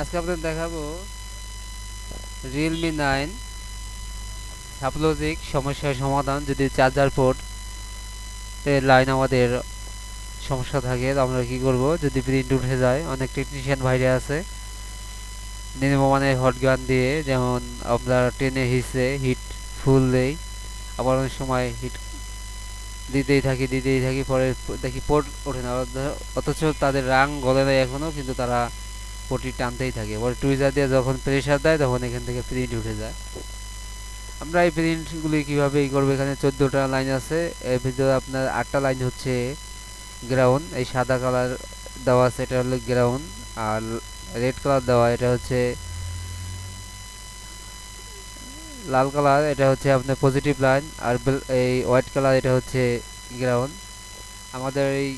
আজকে আপনাদের দেখাবো রিয়েলমি নাইন সাপলজিক সমস্যার সমাধান, যদি চার্জার পোর্ট লাইন আমাদের সমস্যা থাকে আমরা কি করব? যদি প্রিন্ট উঠে যায়, অনেক টেকনিশিয়ান বাইরে আছে। নিম্নমানের হট গান দিয়ে যেমন আমরা টেনে হিসে হিট ফুল দেই। আবার অনেক সময় হিট দিতেই থাকি দিতেই থাকি, পরে দেখি পোর্ট ওঠে না। অথ- অথচ তাদের রাং গলে নেয় এখনও কিন্তু তারা পটি টানতেই থাকে। পরে টুইজার দিয়ে যখন প্রেশার দেয়, তখন এখান থেকে প্রিন্ট উঠে যায়। আমরা এই প্রিন্টগুলি কীভাবে ই করব? এখানে চোদ্দোটা লাইন আছে। এর ভিতরে আপনার আটটা লাইন হচ্ছে গ্রাউন্ড এই সাদা কালার দেওয়া আছে, এটা হলো গ্রাউন্ড আর রেড কালার দেওয়া, এটা হচ্ছে লাল কালার এটা হচ্ছে আপনার পজিটিভ লাইন আর এই হোয়াইট কালার এটা হচ্ছে গ্রাউন্ড আমাদের এই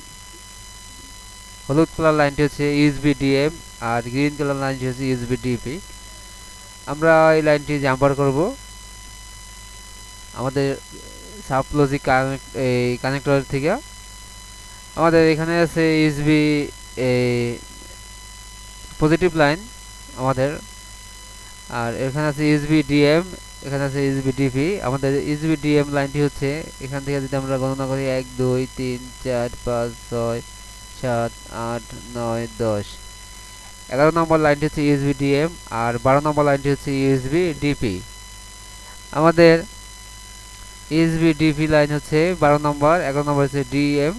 হলুদ কালার লাইনটি হচ্ছে ইউএসবি ডিএম আর গ্রিন কালার লাইনটি হচ্ছে ইউএসবি ডিপি আমরা এই লাইনটি জাম্পার করব। আমাদের সাবলজিক কানেক্ট, এই কানেক্টর থেকে। আমাদের এখানে আছে ইউএসবি এই পজিটিভ লাইন আমাদের। আর এখানে আছে ইউএসবি ডিএম এখানে আছে ইউএসবি ডিপি আমাদের ইউএসবি ডিএম লাইনটি হচ্ছে এখান থেকে যদি আমরা গণনা করি এক, দুই, তিন, চার, পাঁচ, ছয় সাত, আট, নয়, দশ। এগারো নম্বর লাইনটি হচ্ছে ইউএসবি ডিএম আর বারো নম্বর লাইনটি হচ্ছে ইউএসবি ডিপি আমাদের ইউএসবি ডিপি লাইন হচ্ছে বারো নম্বর, এগারো নম্বর হচ্ছে ডিএম।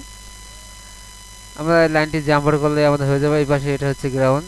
আমরা লাইনটি জাম্পার করলে আমাদের হয়ে যাবে। এই পাশে এটা হচ্ছে গ্রাউন্ড